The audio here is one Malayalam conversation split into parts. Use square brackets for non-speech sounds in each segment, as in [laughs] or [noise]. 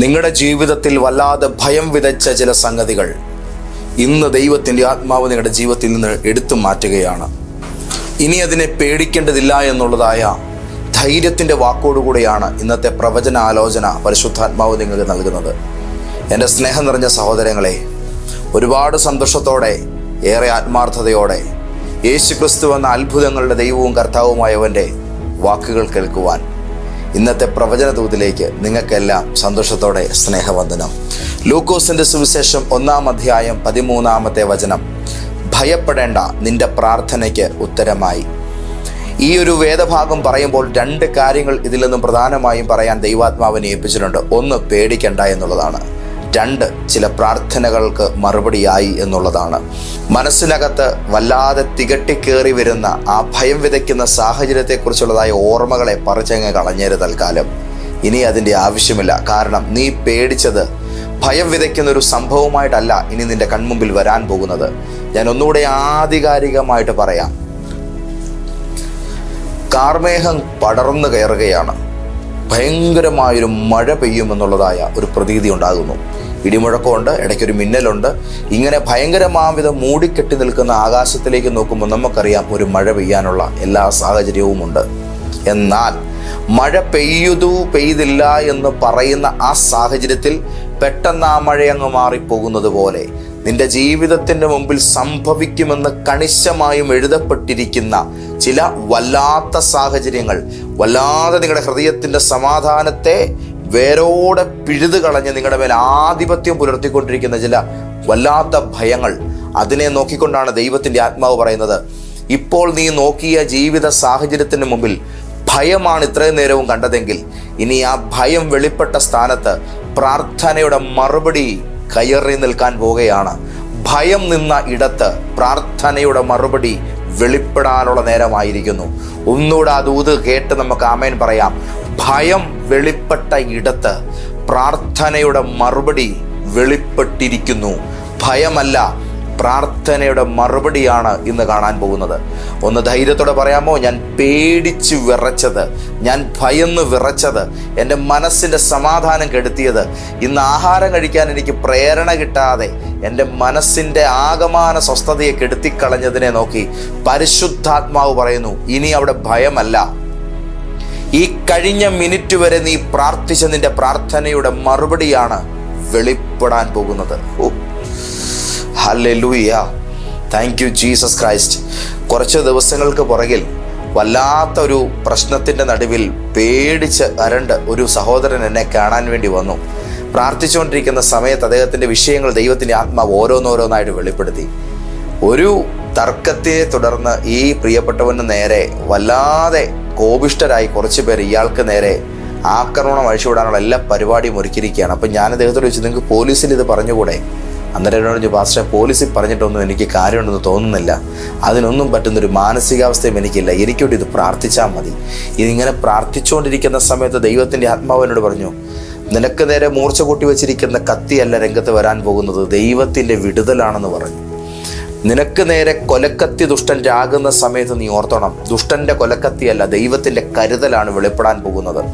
നിങ്ങളുടെ ജീവിതത്തിൽ വല്ലാതെ ഭയം വിതച്ച ചില സംഗതികൾ ഇന്ന് ദൈവത്തിന്റെ ആത്മാവ് നിങ്ങളുടെ ജീവിതത്തിൽ നിന്ന് എടുത്തു മാറ്റുകയാണ്. ഇനി അതിനെ പേടിക്കേണ്ടതില്ല എന്നുള്ളതായ ധൈര്യത്തിന്റെ വാക്കോടുകൂടിയാണ് ഇന്നത്തെ പ്രവചന ആലോചന പരിശുദ്ധാത്മാവ് നിങ്ങൾക്ക് നൽകുന്നത്. എന്റെ സ്നേഹം നിറഞ്ഞ സഹോദരങ്ങളെ ഒരുപാട് സന്തോഷത്തോടെ ഏറെ ആത്മാർത്ഥതയോടെ യേശു ക്രിസ്തു എന്ന അത്ഭുതങ്ങളുടെ ദൈവവും കർത്താവുമായവന്റെ വാക്കുകൾ കേൾക്കുവാൻ ഇന്നത്തെ പ്രവചന ദൂതിലേക്ക് നിങ്ങൾക്കെല്ലാം സന്തോഷത്തോടെ സ്നേഹവന്ദനം. ലൂക്കോസിന്റെ സുവിശേഷം ഒന്നാം അധ്യായം പതിമൂന്നാമത്തെ വചനം. ഭയപ്പെടേണ്ട നിന്റെ പ്രാർത്ഥനയ്ക്ക് ഉത്തരമായി. ഈ ഒരു വേദഭാഗം പറയുമ്പോൾ രണ്ട് കാര്യങ്ങൾ ഇതിൽ നിന്നും പ്രധാനമായും പറയാൻ ദൈവാത്മാവിനെ ഏൽപ്പിച്ചിട്ടുണ്ട്. ഒന്ന് പേടിക്കണ്ട എന്നുള്ളതാണ്. രണ്ട് ചില പ്രാർത്ഥനകൾക്ക് മറുപടിയായി എന്നുള്ളതാണ്. മനസ്സിനകത്ത് വല്ലാതെ തികട്ടിക്കേറി വരുന്ന ആ ഭയം വിതയ്ക്കുന്ന സാഹചര്യത്തെക്കുറിച്ചുള്ളതായ ഓർമ്മകളെ പറിച്ചങ്ങ് കളഞ്ഞേര് തൽക്കാലം. ഇനി അതിന്റെ ആവശ്യമില്ല. കാരണം നീ പേടിച്ചത് ഭയം വിതയ്ക്കുന്ന ഒരു സംഭവമായിട്ടല്ല ഇനി നിന്റെ കൺമുമ്പിൽ വരാൻ പോകുന്നത്. ഞാൻ ഒന്നുകൂടെ ആധികാരികമായിട്ട് പറയാം. കാർമേഹം പടർന്നു കയറുകയാണ്. ഭയങ്കരമായൊരു മഴ പെയ്യുമെന്നുള്ളതായ ഒരു പ്രതീതി ഉണ്ടാകുന്നു. ഇടിമുഴക്കമുണ്ട് ഇടയ്ക്കൊരു മിന്നലുണ്ട്. ഇങ്ങനെ ഭയങ്കരമാവിധം മൂടിക്കെട്ടി നിൽക്കുന്ന ആകാശത്തിലേക്ക് നോക്കുമ്പോൾ നമുക്കറിയാം ഒരു മഴ പെയ്യാനുള്ള എല്ലാ സാഹചര്യവുമുണ്ട്. എന്നാൽ മഴ പെയ്യുതു പെയ്തില്ല എന്ന് പറയുന്ന ആ സാഹചര്യത്തിൽ പെട്ടെന്ന് ആ മഴയങ്ങ് മാറിപ്പോകുന്നത് പോലെ നിന്റെ ജീവിതത്തിന്റെ മുമ്പിൽ സംഭവിക്കുമെന്ന് കണിശമായും എഴുതപ്പെട്ടിരിക്കുന്ന ചില വല്ലാത്ത സാഹചര്യങ്ങൾ വല്ലാതെ നിങ്ങളുടെ ഹൃദയത്തിന്റെ സമാധാനത്തെ വേരോടെ പിഴുതു കളഞ്ഞ് നിങ്ങളുടെ മേൽ ആധിപത്യം പുലർത്തിക്കൊണ്ടിരിക്കുന്ന ചില വല്ലാത്ത ഭയങ്ങൾ അതിനെ നോക്കിക്കൊണ്ടാണ് ദൈവത്തിന്റെ ആത്മാവ് പറയുന്നത്. ഇപ്പോൾ നീ നോക്കിയ ജീവിത സാഹചര്യത്തിന് മുമ്പിൽ ഭയമാണ് ഇത്രയും നേരവും കണ്ടതെങ്കിൽ ഇനി ആ ഭയം വെളിപ്പെട്ട സ്ഥാനത്ത് പ്രാർത്ഥനയുടെ മറുപടി കയറി നിൽക്കാൻ പോവുകയാണ്. ഭയം നിന്ന ഇടത്ത് പ്രാർത്ഥനയുടെ മറുപടി വെളിപ്പെടാനുള്ള നേരമായിരിക്കുന്നു. ഒന്നുകൂടെ ആ ദൂത് കേട്ട് നമുക്ക് ആമേൻ പറയാം. ഭയം വെളിപ്പെട്ട ഇടത്ത് പ്രാർത്ഥനയുടെ മറുപടി വെളിപ്പെട്ടിരിക്കുന്നു. ഭയമല്ല പ്രാർത്ഥനയുടെ മറുപടിയാണ് ഇന്ന് കാണാൻ പോകുന്നത്. ഒന്ന് ധൈര്യത്തോടെ പറയാമോ? ഞാൻ പേടിച്ച് വിറച്ചത് ഞാൻ ഭയന്ന് വിറച്ചത് എന്റെ മനസ്സിന്റെ സമാധാനം കെടുത്തിയത് ഇന്ന് ആഹാരം കഴിക്കാൻ എനിക്ക് പ്രേരണ കിട്ടാതെ എന്റെ മനസ്സിന്റെ ആകമാന സ്വസ്ഥതയെ കെടുത്തിക്കളഞ്ഞതിനെ നോക്കി പരിശുദ്ധാത്മാവ് പറയുന്നു ഇനി അവിടെ ഭയമല്ല. ഈ കഴിഞ്ഞ മിനിറ്റ് വരെ നീ പ്രാർത്ഥിച്ച നിന്റെ പ്രാർത്ഥനയുടെ മറുപടിയാണ് വെളിപ്പെടാൻ പോകുന്നത്. ഓ. Hallelujah. Thank you Jesus Christ കുറച്ച് ദിവസങ്ങൾക്ക് പുറകിൽ വല്ലാത്ത ഒരു പ്രശ്നത്തിന്റെ നടുവിൽ പേടിച്ച് അരണ്ട് ഒരു സഹോദരൻ എന്നെ കാണാൻ വേണ്ടി വന്നു. പ്രാർത്ഥിച്ചുകൊണ്ടിരിക്കുന്ന സമയത്ത് അദ്ദേഹത്തിന്റെ വിഷയങ്ങൾ ദൈവത്തിന്റെ ആത്മാവ് ഓരോന്നോരോന്നായിട്ട് വെളിപ്പെടുത്തി. ഒരു തർക്കത്തെ തുടർന്ന് ഈ പ്രിയപ്പെട്ടവന് നേരെ വല്ലാതെ കോപിഷ്ടരായി കുറച്ച് പേർ ഇയാൾക്ക് നേരെ ആക്രമണം അഴിച്ചുവിടാനുള്ള എല്ലാ പരിപാടിയും ഒരുക്കിയിരിക്കുകയാണ്. അപ്പം ഞാൻ അദ്ദേഹത്തോട് ചോദിച്ചു നിങ്ങൾക്ക് പോലീസിൽ ഇത് പറഞ്ഞുകൂടെ? അന്നേരം എന്നോട് ചോദിച്ചു പാസ്റ്റർ പോലീസിൽ പറഞ്ഞിട്ടൊന്നും എനിക്ക് കാര്യമുണ്ടെന്ന് തോന്നുന്നില്ല. അതിനൊന്നും പറ്റുന്നൊരു മാനസികാവസ്ഥയും എനിക്കില്ല. എനിക്കോട്ട് ഇത് പ്രാർത്ഥിച്ചാൽ മതി. ഇതിങ്ങനെ പ്രാർത്ഥിച്ചുകൊണ്ടിരിക്കുന്ന സമയത്ത് ദൈവത്തിന്റെ ആത്മാവിനോട് പറഞ്ഞു നിനക്ക് നേരെ മൂർച്ച കൂട്ടി വെച്ചിരിക്കുന്ന കത്തിയല്ല രംഗത്ത് വരാൻ പോകുന്നത്. ദൈവത്തിന്റെ വിടുതലാണെന്ന് പറഞ്ഞു. നിനക്ക് നേരെ കൊലക്കത്തി ദുഷ്ടൻ രാകുന്ന സമയത്ത് നീ ഓർത്തണം. ദുഷ്ടന്റെ കൊലക്കത്തിയല്ല ദൈവത്തിന്റെ കരുതലാണ് വെളിപ്പെടാൻ പോകുന്നത്.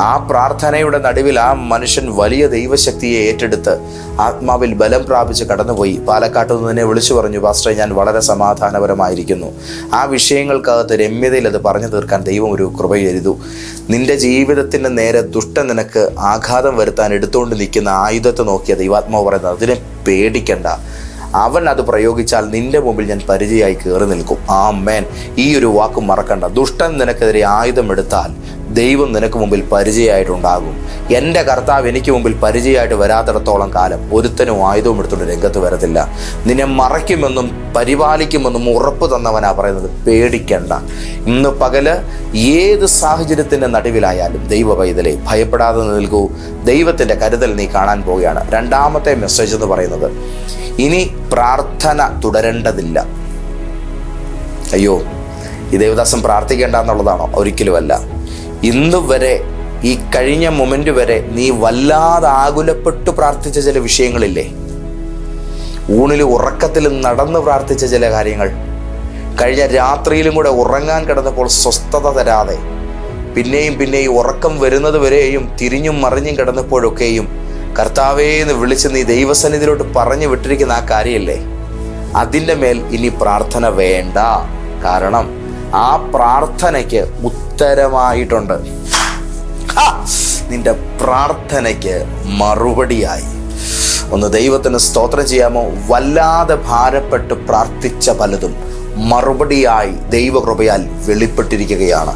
ആ പ്രാർത്ഥനയുടെ നടുവിൽ ആ മനുഷ്യൻ വലിയ ദൈവശക്തിയെ ഏറ്റെടുത്ത് ആത്മാവിൽ ബലം പ്രാപിച്ച് കടന്നുപോയി. പാലക്കാട്ട് നിന്ന് തന്നെ വിളിച്ചു പറഞ്ഞു പാസ്റ്റർ ഞാൻ വളരെ സമാധാനപരമായിരിക്കുന്നു. ആ വിഷയങ്ങൾക്കകത്ത് രമ്യതയിൽ അത് പറഞ്ഞു തീർക്കാൻ ദൈവം ഒരു കൃപ ചെയ്തു നിന്റെ ജീവിതത്തിന് നേരെ ദുഷ്ടൻ നിനക്ക് ആഘാതം വരുത്താൻ എടുത്തുകൊണ്ട് നിൽക്കുന്ന ആയുധത്തെ നോക്കിയ ദൈവാത്മാവ് പറയുന്നത്. അതിനെ പേടിക്കണ്ട. അവൻ അത് പ്രയോഗിച്ചാൽ നിന്റെ മുമ്പിൽ ഞാൻ പരിചയമായി കയറി നിൽക്കും. ആ മേൻ ഈ ഒരു വാക്ക് മറക്കണ്ട. ദുഷ്ടൻ നിനക്കെതിരെ ആയുധം എടുത്താൽ ദൈവം നിനക്ക് മുമ്പിൽ പരിചയമായിട്ടുണ്ടാകും. എന്റെ കർത്താവ് എനിക്ക് മുമ്പിൽ പരിചയമായിട്ട് വരാത്തിടത്തോളം കാലം ഒരുത്തനും ആയുധവും എടുത്തുകൊണ്ട് രംഗത്ത് വരത്തില്ല. നിന്നെ മറയ്ക്കുമെന്നും പരിപാലിക്കുമെന്നും ഉറപ്പ് തന്നവനാ പറയുന്നത് പേടിക്കണ്ട. ഇന്ന് പകൽ ഏത് സാഹചര്യത്തിന്റെ നടുവിലായാലും ദൈവ പൈതലെ ഭയപ്പെടാതെ നിൽക്കൂ. ദൈവത്തിന്റെ കരുതൽ നീ കാണാൻ പോവുകയാണ്. രണ്ടാമത്തെ മെസ്സേജ് എന്ന് പറയുന്നത് ഇനി പ്രാർത്ഥന തുടരേണ്ടതില്ല. അയ്യോ ഈ ദേവദാസം പ്രാർത്ഥിക്കേണ്ട എന്നുള്ളതാണോ ഒരിക്കലുമല്ല. ഇന്ന് വരെ ഈ കഴിഞ്ഞ മൊമെന്റ് വരെ നീ വല്ലാതെ ആകുലപ്പെട്ട് പ്രാർത്ഥിച്ച ചില വിഷയങ്ങളില്ലേ? ഊണിൽ ഉറക്കത്തിൽ നടന്ന് പ്രാർത്ഥിച്ച ചില കാര്യങ്ങൾ. കഴിഞ്ഞ രാത്രിയിലും കൂടെ ഉറങ്ങാൻ കിടന്നപ്പോൾ സ്വസ്ഥത തരാതെ പിന്നെയും പിന്നെയും ഉറക്കം വരുന്നത് വരെയും തിരിഞ്ഞും മറിഞ്ഞും കിടന്നപ്പോഴൊക്കെയും കർത്താവേ എന്ന് വിളിച്ച് നീ ദൈവസന്നിധിയിലോട്ട് പറഞ്ഞു വിട്ടിരിക്കുന്ന ആ കാര്യമല്ലേ? അതിന്റെ മേൽ ഇനി പ്രാർത്ഥന വേണ്ട. കാരണം ആ പ്രാർത്ഥനയ്ക്ക് ഉത്തരമായിട്ടുണ്ട്! നിന്റെ പ്രാർത്ഥനയ്ക്ക് മറുപടിയായി. ഒന്ന് ദൈവത്തിന് സ്തോത്രം ചെയ്യാമോ? വല്ലാതെ ഭാരപ്പെട്ട് പ്രാർത്ഥിച്ച പലതും മറുപടിയായി ദൈവകൃപയാൽ വെളിപ്പെട്ടിരിക്കുകയാണ്.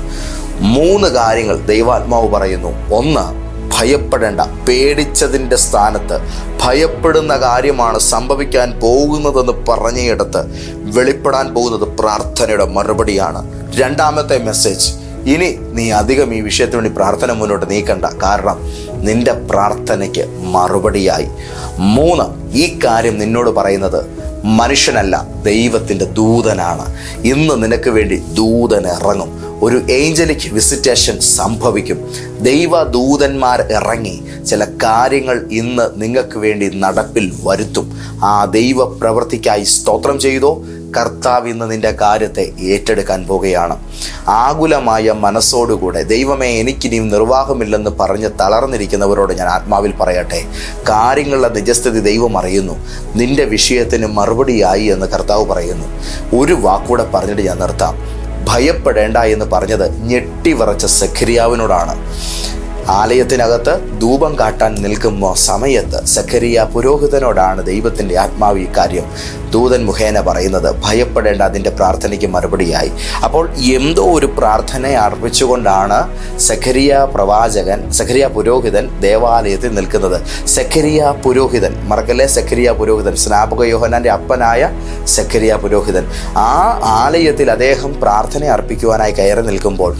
മൂന്ന് കാര്യങ്ങൾ ദൈവാത്മാവ് പറയുന്നു. ഒന്ന് ഭയപ്പെടേണ്ട പേടിച്ചതിന്റെ സ്ഥാനത്ത്. ഭയപ്പെടുന്ന കാര്യമാണ് സംഭവിക്കാൻ പോകുന്നതെന്ന് പറഞ്ഞിടത്ത് വെളിപ്പെടാൻ പോകുന്നത് പ്രാർത്ഥനയുടെ മറുപടിയാണ്. രണ്ടാമത്തെ മെസ്സേജ് ഇനി നീ അധികം ഈ വിഷയത്തിന് വേണ്ടി പ്രാർത്ഥന മുന്നോട്ട് നീക്കണ്ട. കാരണം നിന്റെ പ്രാർത്ഥനയ്ക്ക് മറുപടിയായി. മൂന്ന് ഈ കാര്യം നിന്നോട് പറയുന്നത് മനുഷ്യനല്ല ദൈവത്തിന്റെ ദൂതനാണ്. ഇന്ന് നിനക്ക് വേണ്ടി ദൂതൻ ഇറങ്ങും. ഒരു ഏഞ്ചലിക് വിസിറ്റേഷൻ സംഭവിക്കും. ദൈവ ദൂതന്മാർ ഇറങ്ങി ചില കാര്യങ്ങൾ ഇന്ന് നിങ്ങൾക്ക് വേണ്ടി നടപ്പിൽ വരുത്തും. ആ ദൈവ പ്രവൃത്തിക്കായി സ്തോത്രം ചെയ്തോ കർത്താവ് ഇന്ന് നിന്റെ കാര്യത്തെ ഏറ്റെടുക്കാൻ പോകുകയാണ് ആകുലമായ മനസ്സോടുകൂടെ ദൈവമേ എനിക്കിനിയും നിർവാഹമില്ലെന്ന് പറഞ്ഞ് തളർന്നിരിക്കുന്നവരോട് ഞാൻ ആത്മാവിൽ പറയട്ടെ. കാര്യങ്ങളുടെ നിജസ്ഥിതി ദൈവം അറിയുന്നു. നിന്റെ വിഷയത്തിന് മറുപടിയായി എന്ന് കർത്താവ് പറയുന്നു. ഒരു വാക്കൂടെ പറഞ്ഞിട്ട് ഞാൻ നിർത്താം. ഭയപ്പെടേണ്ട എന്ന് പറഞ്ഞത് ഞെട്ടിവിറച്ച സഖരിയാവിനോടാണ്. ആലയത്തിനകത്ത് ധൂപം കാട്ടാൻ നിൽക്കുന്ന സമയത്ത് സഖരിയ പുരോഹിതനോടാണ് ദൈവത്തിന്റെ ആത്മാവ് ഈ കാര്യം ദൂതൻ മുഖേന പറയുന്നത്. ഭയപ്പെടേണ്ട അതിന്റെ പ്രാർത്ഥനയ്ക്ക് മറുപടിയായി. അപ്പോൾ എന്തോ ഒരു പ്രാർത്ഥന അർപ്പിച്ചുകൊണ്ടാണ് സഖരിയ പ്രവാചകൻ സഖരിയ പുരോഹിതൻ ദേവാലയത്തിൽ നിൽക്കുന്നത്. സഖരിയ പുരോഹിതൻ മറക്കല്ലേ? സഖരിയ പുരോഹിതൻ സ്നാപക യോഹനാന്റെ അപ്പനായ സഖരിയ പുരോഹിതൻ. ആ ആലയത്തിൽ അദ്ദേഹം പ്രാർത്ഥന അർപ്പിക്കുവാനായി കയറി നിൽക്കുമ്പോൾ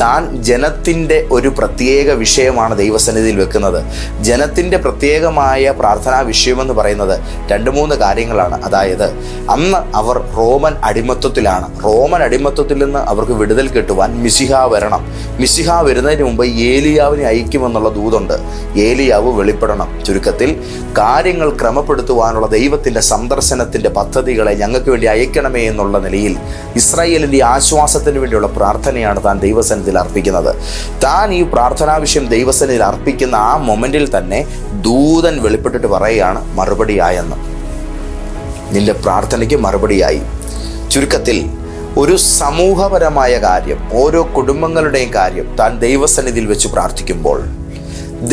താൻ ജനത്തിന്റെ ഒരു പ്രത്യേക വിഷയമാണ് ദൈവസന്നിധിയിൽ വെക്കുന്നത്. ജനത്തിന്റെ പ്രത്യേകമായ പ്രാർത്ഥനാ വിഷയമെന്ന് പറയുന്നത് രണ്ട് മൂന്ന് കാര്യങ്ങളാണ്. അതായത് അന്ന് അവർ റോമൻ അടിമത്വത്തിലാണ്. റോമൻ അടിമത്വത്തിൽ നിന്ന് അവർക്ക് വിടുതൽ കിട്ടുവാൻ മിസിഹ വരണം. മിസിഹ വരുന്നതിന് മുമ്പ് ഏലിയാവിനെ അയക്കുമെന്നുള്ള ദൂതുണ്ട്. ഏലിയാവ് വെളിപ്പെടണം. ചുരുക്കത്തിൽ കാര്യങ്ങൾ ക്രമപ്പെടുത്തുവാനുള്ള ദൈവത്തിന്റെ സന്ദർശനത്തിന്റെ പദ്ധതികളെ ഞങ്ങൾക്ക് വേണ്ടി അയക്കണമേ എന്നുള്ള നിലയിൽ ഇസ്രായേലിന്റെ ആശ്വാസത്തിന് വേണ്ടിയുള്ള പ്രാർത്ഥനയാണ് താൻ ദൈവസന്നിധിയിൽ അർപ്പിക്കുന്നത്. താൻ ഈ പ്രാർത്ഥനാ വിഷയം ദൈവസന്നിധിയിൽ അർപ്പിക്കുന്ന ആ മൊമെന്റിൽ തന്നെ ദൂതൻ വെളിപ്പെട്ടിട്ട് പറയുകയാണ് മറുപടിയായെന്ന്. നിന്റെ പ്രാർത്ഥനയ്ക്ക് മറുപടിയായി. ചുരുക്കത്തിൽ ഒരു സമൂഹപരമായ കാര്യം ഓരോ കുടുംബങ്ങളുടെയും കാര്യം താൻ ദൈവസന്നിധിയിൽ വെച്ച് പ്രാർത്ഥിക്കുമ്പോൾ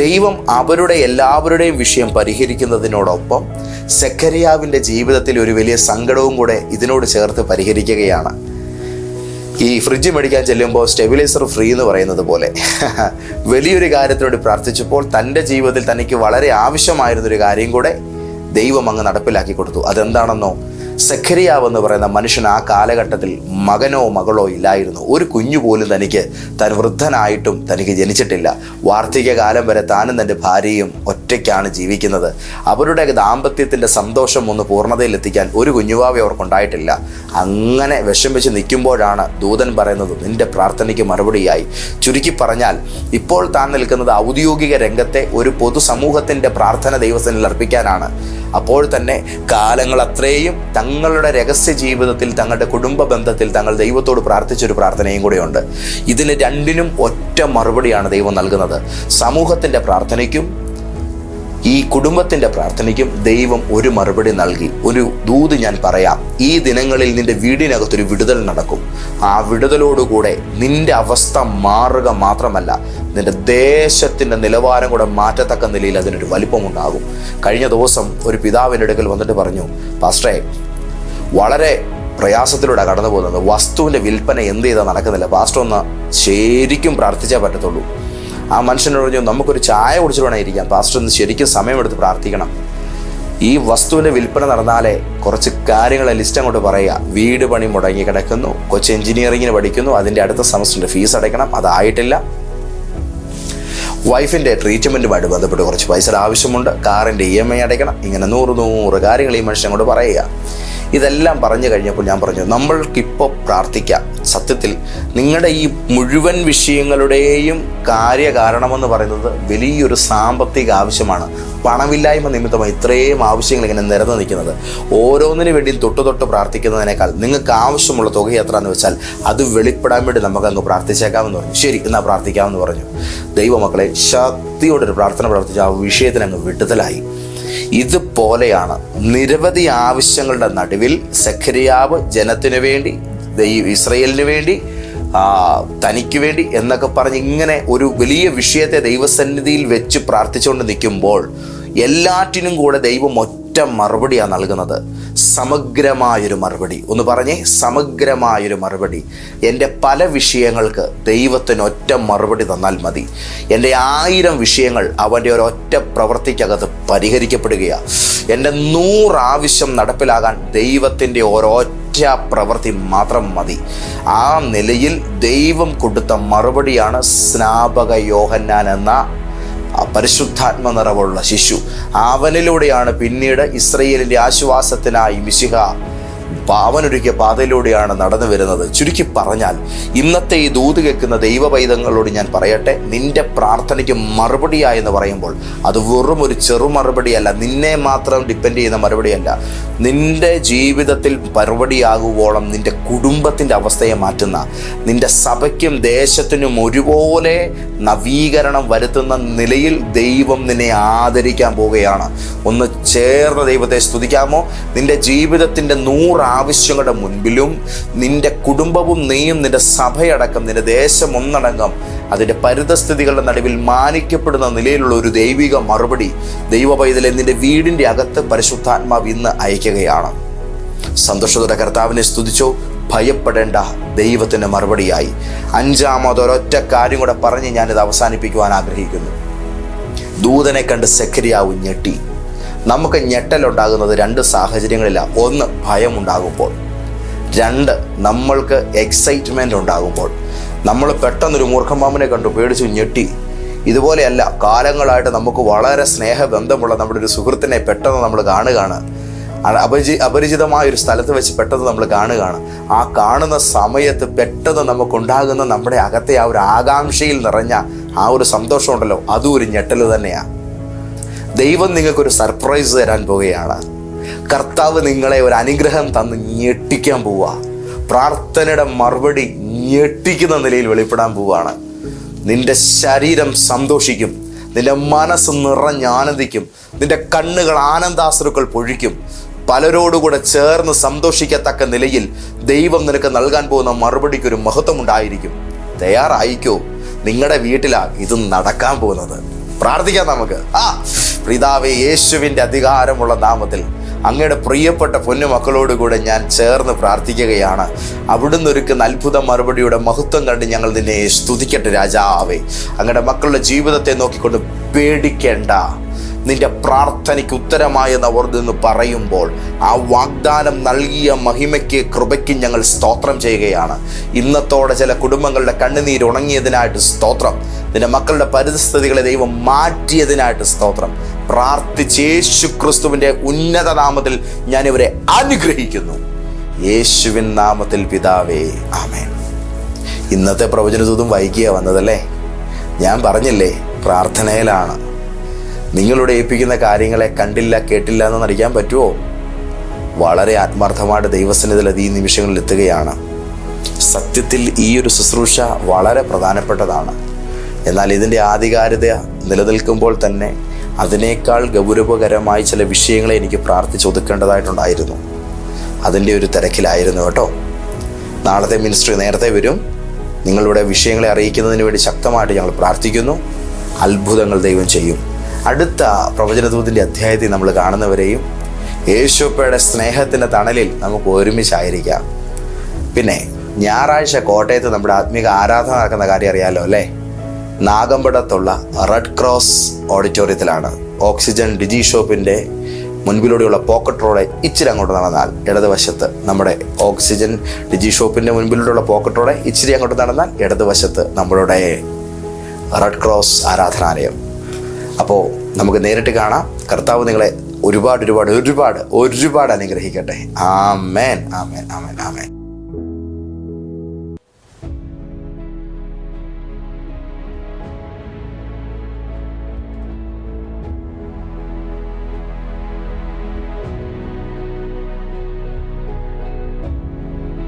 ദൈവം അവരുടെ എല്ലാവരുടെയും വിഷയം പരിഹരിക്കുന്നതിനോടൊപ്പം സെക്കരിയാവിന്റെ ജീവിതത്തിൽ ഒരു വലിയ സങ്കടവും കൂടെ ഇതിനോട് ചേർത്ത് പരിഹരിക്കുകയാണ്. ഈ ഫ്രിഡ്ജ് മേടിക്കാൻ ചെല്ലുമ്പോൾ സ്റ്റെബിലൈസർ ഫ്രീ എന്ന് പറയുന്നത് പോലെ. [laughs] വലിയൊരു കാര്യത്തിനോട് പ്രാർത്ഥിച്ചപ്പോൾ തന്റെ ജീവിതത്തിൽ തനിക്ക് വളരെ ആവശ്യമായിരുന്നൊരു കാര്യം കൂടെ ദൈവം അങ്ങ് നടപ്പിലാക്കി കൊടുത്തു. അതെന്താണെന്നോ സെഖരിയാവ് എന്ന് പറയുന്ന മനുഷ്യൻ ആ കാലഘട്ടത്തിൽ മകനോ മകളോ ഇല്ലായിരുന്നു. ഒരു കുഞ്ഞു പോലും തനിക്ക് താൻ വൃദ്ധനായിട്ടും തനിക്ക് ജനിച്ചിട്ടില്ല. വാർദ്ധക്യ കാലം വരെ താനും തന്റെ ഭാര്യയും ഒറ്റയ്ക്കാണ് ജീവിക്കുന്നത്. അവരുടെ ദാമ്പത്യത്തിന്റെ സന്തോഷം ഒന്ന് പൂർണതയിലെത്തിക്കാൻ ഒരു കുഞ്ഞുവാവി അവർക്കുണ്ടായിട്ടില്ല. അങ്ങനെ വിഷമിച്ച് നിൽക്കുമ്പോഴാണ് ദൂതൻ പറയുന്നത് നിന്റെ പ്രാർത്ഥനയ്ക്ക് മറുപടിയായി. ചുരുക്കി പറഞ്ഞാൽ ഇപ്പോൾ താൻ നിൽക്കുന്നത് ഔദ്യോഗിക രംഗത്തെ ഒരു പൊതുസമൂഹത്തിന്റെ പ്രാർത്ഥന ദൈവസനിൽ അർപ്പിക്കാനാണ്. അപ്പോൾ തന്നെ കാലങ്ങൾ അത്രയും തങ്ങളുടെ രഹസ്യ ജീവിതത്തിൽ തങ്ങളുടെ കുടുംബ ബന്ധത്തിൽ തങ്ങൾ ദൈവത്തോട് പ്രാർത്ഥിച്ചൊരു പ്രാർത്ഥനയും കൂടെയുണ്ട്. ഇതിന് രണ്ടിനും ഒറ്റ മറുപടിയാണ് ദൈവം നൽകുന്നത്. സമൂഹത്തിന്റെ പ്രാർത്ഥനയ്ക്കും ഈ കുടുംബത്തിന്റെ പ്രാർത്ഥനയ്ക്കും ദൈവം ഒരു മറുപടി നൽകി. ഒരു ദൂത് ഞാൻ പറയാം ഈ ദിനങ്ങളിൽ നിന്റെ വീടിനകത്തൊരു വിടുതൽ നടക്കും. ആ വിടുതലോടുകൂടെ നിന്റെ അവസ്ഥ മാറുക മാത്രമല്ല നിന്റെ ദേശത്തിന്റെ നിലവാരം കൂടെ മാറ്റത്തക്ക നിലയിൽ അതിനൊരു വലിപ്പമുണ്ടാകും. കഴിഞ്ഞ ദിവസം ഒരു പിതാവിന്റെ അടുക്കൽ വന്നിട്ട് പറഞ്ഞു പാസ്റ്റേ വളരെ പ്രയാസത്തിലൂടെ കടന്നു പോകുന്നത് വസ്തുവിന്റെ വിൽപ്പന എന്ത് ചെയ്താൽ നടക്കുന്നില്ല? പാസ്റ്റർ ഒന്ന് ശരിക്കും പ്രാർത്ഥിച്ചേ പറ്റത്തുള്ളൂ. ആ മനുഷ്യനോട് പറഞ്ഞു നമുക്കൊരു ചായ കുടിച്ചിട്ട് വേണം ഇരിക്കാം പാസ്റ്റർ ഒന്ന് ശരിക്കും സമയമെടുത്ത് പ്രാർത്ഥിക്കണം. ഈ വസ്തുവിന്റെ വിൽപ്പന നടന്നാലേ കുറച്ച് കാര്യങ്ങളെ ലിസ്റ്റ് അങ്ങോട്ട് പറയുക. വീട് പണി മുടങ്ങി കിടക്കുന്നു കൊച്ചു എഞ്ചിനീയറിങ്ങിന് പഠിക്കുന്നു അതിന്റെ അടുത്ത സെമസ്റ്ററിന്റെ ഫീസ് അടയ്ക്കണം അതായിട്ടില്ല. വൈഫിന്റെ ട്രീറ്റ്മെന്റുമായിട്ട് ബന്ധപ്പെട്ട് കുറച്ച് പൈസ ആവശ്യമുണ്ട്. കാറിന്റെ ഇ എം ഐ അടയ്ക്കണം. ഇങ്ങനെ നൂറ് നൂറ് കാര്യങ്ങൾ ഈ മനുഷ്യൻ അങ്ങോട്ട് പറയുക. ഇതെല്ലാം പറഞ്ഞു കഴിഞ്ഞപ്പോൾ ഞാൻ പറഞ്ഞു നമ്മൾക്കിപ്പോൾ പ്രാർത്ഥിക്കാം. സത്യത്തിൽ നിങ്ങളുടെ ഈ മുഴുവൻ വിഷയങ്ങളുടെയും കാര്യകാരണമെന്ന് പറയുന്നത് വലിയൊരു സാമ്പത്തിക ആവശ്യമാണ്. പണമില്ലായ്മ നിമിത്തമായി ഇത്രയും ആവശ്യങ്ങൾ ഇങ്ങനെ നിരന്നു നിൽക്കുന്നത്. ഓരോന്നിനു വേണ്ടിയും തൊട്ട് തൊട്ട് പ്രാർത്ഥിക്കുന്നതിനേക്കാൾ നിങ്ങൾക്ക് ആവശ്യമുള്ള തുക എന്ന് വെച്ചാൽ അത് വെളിപ്പെടാൻ വേണ്ടി നമുക്ക് അങ്ങ് പ്രാർത്ഥിച്ചേക്കാമെന്ന് പറഞ്ഞു. ശരി എന്നാൽ പ്രാർത്ഥിക്കാമെന്ന് പറഞ്ഞു. ദൈവമക്കളെ ശക്തിയോടെ ഒരു പ്രാർത്ഥന പ്രവർത്തിച്ച് ആ വിഷയത്തിന് അങ്ങ് വിടുതലായി ഇതുപോലെയാണ് നിരവധി ആവശ്യങ്ങളുടെ നടുവിൽ സഖരിയാവ് ജനത്തിനു വേണ്ടി ഇസ്രയേലിന് വേണ്ടി തനിക്ക് വേണ്ടി എന്നൊക്കെ പറഞ്ഞ് ഇങ്ങനെ ഒരു വലിയ വിഷയത്തെ ദൈവസന്നിധിയിൽ വെച്ച് പ്രാർത്ഥിച്ചുകൊണ്ട് നിൽക്കുമ്പോൾ എല്ലാറ്റിനും കൂടെ ദൈവം ഒറ്റ മറുപടിയാണ് നൽകുന്നത്. സമഗ്രമായൊരു മറുപടി. ഒന്ന് പറഞ്ഞേ സമഗ്രമായൊരു മറുപടി. എന്റെ പല വിഷയങ്ങൾക്ക് ദൈവത്തിന് ഒറ്റ മറുപടി തന്നാൽ മതി. എന്റെ ആയിരം വിഷയങ്ങൾ അവന്റെ ഒരൊറ്റ പ്രവൃത്തിക്കകത്ത് പരിഹരിക്കപ്പെടുകയാണ് എന്റെ നൂറാവശ്യം നടപ്പിലാകാൻ ദൈവത്തിന്റെ ഒരൊറ്റ പ്രവൃത്തി മാത്രം മതി. ആ നിലയിൽ ദൈവം കൊടുത്ത മറുപടിയാണ് സ്നാപക യോഹന്നാൻ എന്ന പരിശുദ്ധാത്മ നിറവുള്ള ശിശു. അവനിലൂടെയാണ് പിന്നീട് ഇസ്രയേലിന്റെ ആശ്വാസത്തിനായി മിശിഹ പാവനൊരുക്കിയ പാതയിലൂടെയാണ് നടന്നു വരുന്നത്. ചുരുക്കി പറഞ്ഞാൽ ഇന്നത്തെ ഈ ദൂത് കേൾക്കുന്ന ദൈവ പൈതങ്ങളോട് ഞാൻ പറയട്ടെ നിന്റെ പ്രാർത്ഥനയ്ക്ക് മറുപടിയായി എന്ന് പറയുമ്പോൾ അത് വെറും ഒരു ചെറു മറുപടിയല്ല നിന്നെ മാത്രം ഡിപ്പെൻഡ് ചെയ്യുന്ന മറുപടിയല്ല. നിന്റെ ജീവിതത്തിൽ മറുപടിയാകുവോളം നിന്റെ കുടുംബത്തിന്റെ അവസ്ഥയെ മാറ്റുന്ന നിന്റെ സഭയ്ക്കും ദേശത്തിനും ഒരുപോലെ നവീകരണം വരുത്തുന്ന നിലയിൽ ദൈവം നിന്നെ ആദരിക്കാൻ പോവുകയാണ്. ഒന്ന് ചേർന്ന ദൈവത്തെ സ്തുതിക്കാമോ? നിന്റെ ജീവിതത്തിന്റെ നൂറ് ആവശ്യങ്ങളുടെ മുൻപിലും നിന്റെ കുടുംബവും നീയും നിന്റെ സഭയടക്കം നിന്റെ ദേശം ഒന്നടങ്കം അതിന്റെ പരിതസ്ഥിതികളുടെ നടുവിൽ മാനിക്കപ്പെടുന്ന നിലയിലുള്ള ഒരു ദൈവിക മറുപടി ദൈവ പൈതലെ നിന്റെ വീടിന്റെ അകത്ത് പരിശുദ്ധാത്മാവ് ഇന്ന് അയക്കുകയാണ് സന്തോഷത്തോടെ കർത്താവിനെ സ്തുതിച്ചോ. ഭയപ്പെടേണ്ട ദൈവത്തിന്റെ മറുപടിയായി. അഞ്ചാമതൊരൊറ്റ കാര്യം കൂടെ പറഞ്ഞ് ഞാനിത് അവസാനിപ്പിക്കുവാൻ ആഗ്രഹിക്കുന്നു. ദൂതനെ കണ്ട് സെക്കരിയാവും ഞെട്ടി. നമുക്ക് ഞെട്ടലുണ്ടാകുന്നത് രണ്ട് സാഹചര്യങ്ങളിലാണ് ഒന്ന് ഭയമുണ്ടാകുമ്പോൾ രണ്ട് നമ്മൾക്ക് എക്സൈറ്റ്മെന്റ് ഉണ്ടാകുമ്പോൾ. നമ്മൾ പെട്ടെന്നൊരു മൂർഖമാമനെ കണ്ടു പേടിച്ചു ഞെട്ടി. ഇതുപോലെയല്ല കാലങ്ങളായിട്ട് നമുക്ക് വളരെ സ്നേഹബന്ധമുള്ള നമ്മുടെ ഒരു സുഹൃത്തിനെ പെട്ടെന്ന് നമ്മൾ കാണുകയാണ്. അപരിചി അപരിചിതമായ ഒരു സ്ഥലത്ത് വെച്ച് പെട്ടെന്ന് നമ്മൾ കാണുകയാണ്. ആ കാണുന്ന സമയത്ത് പെട്ടെന്ന് നമുക്കുണ്ടാകുന്ന നമ്മുടെ അകത്തെ ആ ഒരു ആകാംക്ഷയിൽ നിറഞ്ഞ ആ ഒരു സന്തോഷമുണ്ടല്ലോ. അതും ഒരു ഞെട്ടൽ തന്നെയാണ് ദൈവം നിങ്ങൾക്കൊരു സർപ്രൈസ് തരാൻ പോവുകയാണ്. കർത്താവ് നിങ്ങളെ ഒരു അനുഗ്രഹം തന്ന് ഞെട്ടിക്കാൻ പോവുക. പ്രാർത്ഥനയുടെ മറുപടി ഞെട്ടിക്കുന്ന നിലയിൽ വെളിപ്പെടാൻ പോവുകയാണ്. നിന്റെ ശരീരം സന്തോഷിക്കും. നിന്റെ മനസ്സ് നിറഞ്ഞാനന്ദിക്കും നിന്റെ കണ്ണുകൾ ആനന്ദാശ്രുക്കൾ പൊഴിക്കും. പലരോടുകൂടെ ചേർന്ന് സന്തോഷിക്കത്തക്ക നിലയിൽ ദൈവം നിനക്ക് നൽകാൻ പോകുന്ന മറുപടിക്ക് ഒരു മഹത്വം ഉണ്ടായിരിക്കും. തയ്യാറായിക്കോ. നിങ്ങളുടെ വീട്ടിലാണ് ഇത് നടക്കാൻ പോകുന്നത്. പ്രാർത്ഥിക്കാം നമുക്ക്. ആ. പിതാവേ യേശുവിന്റെ അധികാരമുള്ള നാമത്തിൽ അങ്ങയുടെ പ്രിയപ്പെട്ട പൊന്നു മക്കളോടുകൂടെ ഞാൻ ചേർന്ന് പ്രാർത്ഥിക്കുകയാണ്. അവിടുന്ന് ഒരുക്കുന്ന അത്ഭുത മറുപടിയുടെ മഹത്വം കണ്ട് ഞങ്ങൾ നിന്നെ സ്തുതിക്കട്ടെ രാജാവേ. അങ്ങയുടെ മക്കളുടെ ജീവിതത്തെ നോക്കിക്കൊണ്ട് പേടിക്കേണ്ട. നിന്റെ പ്രാർത്ഥനയ്ക്ക് ഉത്തരമായെന്ന് അവർ നിന്ന് പറയുമ്പോൾ ആ വാഗ്ദാനം നൽകിയ മഹിമയ്ക്ക് കൃപയ്ക്ക് ഞങ്ങൾ സ്തോത്രം ചെയ്യുകയാണ്. ഇന്നത്തോടെ ചില കുടുംബങ്ങളുടെ കണ്ണുനീര് ഉണങ്ങിയതിനായിട്ട് സ്തോത്രം. നിന്റെ മക്കളുടെ പരിസ്ഥിതികളെ ദൈവം മാറ്റിയതിനായിട്ട് സ്തോത്രം. പ്രാർത്ഥിച്ച് യേശു ക്രിസ്തുവിന്റെ ഉന്നത നാമത്തിൽ ഞാൻ ഇവരെ അനുഗ്രഹിക്കുന്നു. യേശുവിൻ നാമത്തിൽ പിതാവേ ആമേൻ. ഇന്നത്തെ പ്രവചനദൂതും വൈകിയ വന്നതല്ലേ? ഞാൻ പറഞ്ഞില്ലേ പ്രാർത്ഥനയിലാണ്. നിങ്ങളുടെ ഏൽപ്പിക്കുന്ന കാര്യങ്ങളെ കണ്ടില്ല കേട്ടില്ല എന്ന് നടിക്കാൻ പറ്റുമോ വളരെ ആത്മാർത്ഥമായിട്ട് ദൈവസന്നിധിയിൽ ഈ നിമിഷങ്ങളിൽ എത്തുകയാണ്. സത്യത്തിൽ ഈ ഒരു ശുശ്രൂഷ വളരെ പ്രധാനപ്പെട്ടതാണ്. എന്നാൽ ഇതിന്റെ ആധികാരികത നിലനിൽക്കുമ്പോൾ തന്നെ അതിനേക്കാൾ ഗൗരവകരമായി ചില വിഷയങ്ങളെ എനിക്ക് പ്രാർത്ഥിച്ച് ഒതുക്കേണ്ടതായിട്ടുണ്ടായിരുന്നു. അതിന്റെ ഒരു തിരക്കിലായിരുന്നു കേട്ടോ. നാളത്തെ മിനിസ്ട്രി നേരത്തെ വരും. നിങ്ങളുടെ വിഷയങ്ങളെ അറിയിക്കുന്നതിന് വേണ്ടി ശക്തമായിട്ട് ഞങ്ങൾ പ്രാർത്ഥിക്കുന്നു. അത്ഭുതങ്ങൾ ദൈവം ചെയ്യും. അടുത്ത പ്രവചനദൂതിന്റെ അധ്യായത്തിൽ നമ്മൾ കാണുന്നവരെയും യേശുപ്പയുടെ സ്നേഹത്തിന്റെ തണലിൽ നമുക്ക് ഒരുമിച്ചായിരിക്കാം. പിന്നെ ഞായറാഴ്ച കോട്ടയത്ത് നമ്മുടെ ആത്മീക ആരാധന നടക്കുന്ന കാര്യം അറിയാമല്ലോ അല്ലേ? നാഗമ്പടത്തുള്ള റെഡ് ക്രോസ് ഓഡിറ്റോറിയത്തിലാണ് ഓക്സിജൻ ഡിജി ഷോപ്പിന്റെ മുൻപിലൂടെയുള്ള പോക്കറ്റ് റോഡ് ഇച്ചിരി അങ്ങോട്ട് നടന്നാൽ ഇടതുവശത്ത് നമ്മുടെ ഓക്സിജൻ ഡിജി ഷോപ്പിന്റെ മുൻപിലൂടെയുള്ള പോക്കറ്റ് റോഡ് ഇച്ചിരി അങ്ങോട്ട് നടന്നാൽ ഇടതുവശത്ത് നമ്മളുടെ റെഡ് ക്രോസ് ആരാധനാലയം. അപ്പോൾ നമുക്ക് നേരിട്ട് കാണാം. കർത്താവ് നിങ്ങളെ ഒരുപാട് ഒരുപാട് ഒരുപാട് ഒരുപാട് അനുഗ്രഹിക്കട്ടെ. ആമേൻ. ആമേൻ. ആമേൻ. ആമേൻ.